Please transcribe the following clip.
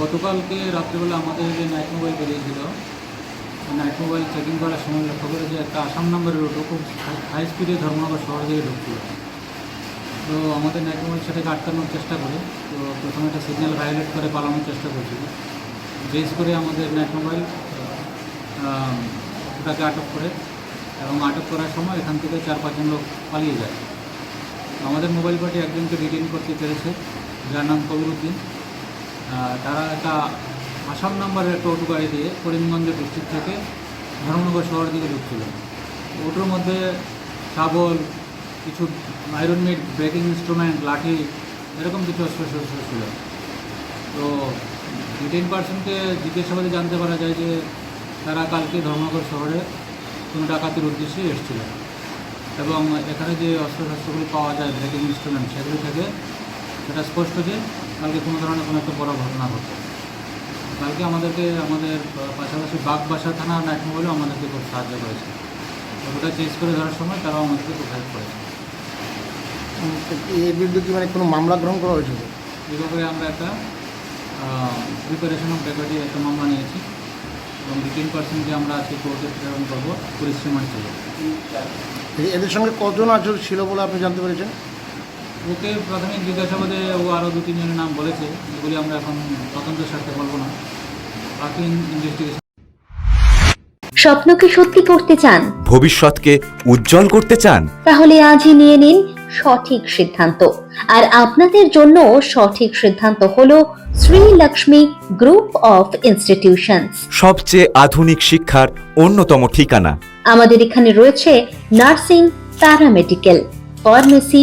গতকালকে রাত্রেবেলা আমাদের যে নাইট মোবাইল বেরিয়েছিল নাইট মোবাইল চেকিং করার সময় লক্ষ্য করে যে একটা আসাম নাম্বারের অটো খুব হাই স্পিডে ধর্মনগর শহর থেকে ঢুকছিল তো আমাদের নাইট মোবাইল সেটাকে আটকানোর চেষ্টা করে তো প্রথমে একটা সিগন্যাল ভায়োলেট করে পালানোর চেষ্টা করছিল। বেস করে আমাদের নাইট মোবাইল ওটাকে আটক করে এবং আটক করার সময় এখান থেকে চার পাঁচজন লোক পালিয়ে যায়। আমাদের মোবাইল পার্টি একজনকে ডিটেইন করতে পেরেছে যার নাম কবিরুদ্দিন আহ, তারা একটা আসাম নাম্বারের একটা অটো গাড়ি দিয়ে করিমগঞ্জ ডিস্ট্রিক্ট থেকে ধর্মনগর শহরের দিকে ঢুকছিল। ওটোর মধ্যে শাবল, কিছু আয়রন মিট ব্রেকিং ইনস্ট্রুমেন্ট লাঠি, এরকম কিছু অস্ত্র শস্ত্র ছিল। তো ডিটেইন পার্সনকে জিজ্ঞাসাবাদে জানতে পারা যায় যে তারা কালকে ধর্মনগর শহরে কোনো ডাকাতির উদ্দেশ্যে এসেছিল। এবং এখানে যে অস্ত্রশস্ত্রগুলি পাওয়া যায় ব্রেকিং ইনস্ট্রুমেন্ট সেগুলি থেকে সেটা স্পষ্ট যে কালকে কোনো ধরনের কোনো একটা বড় ঘটনা ঘটে। কালকে আমাদেরকে আমাদের পাশাপাশি বাগবাসা থানা নাইট মোবাইলও আমাদেরকে খুব সাহায্য করেছে। ওটা চেঞ্জ করে ধরার সময় তারাও আমাদেরকে খুব হেল্প করেছে। উম, এর বিরুদ্ধে কি মানে কোনো মামলা গ্রহণ করা হয়েছিল এই ব্যাপারে আমরা একটা প্রিপারেশন অফ রেকর্ডের একটা মামলা নিয়েছি। এবং রিটেন পার্সেন্টকে আমরা আজকে কোর্টে প্রেরণ করব পুলিশ রিমান্ড এদের সঙ্গে কজন আচর ছিল বলে আপনি জানতে পেরেছেন? ওকে প্রাথমিক জিজ্ঞাসাবাদে ও আরও দু তিনজনের নাম বলেছে এগুলি আমরা এখন তদন্তের স্বার্থে বলব না। বাকি ইনভেস্টিগেশন স্বপ্নকে সত্যি করতে চান? ভবিষ্যৎকে উজ্জ্বল করতে চান? তাহলে আজই নিয়ে নিন সঠিক সিদ্ধান্ত। আর আপনাদের জন্য সঠিক সিদ্ধান্ত হলো Shri Lakshmi group of institutions. সবচেয়ে আধুনিক শিক্ষার অন্যতম ঠিকানা। আমাদের এখানে রয়েছে nursing paramedical pharmacy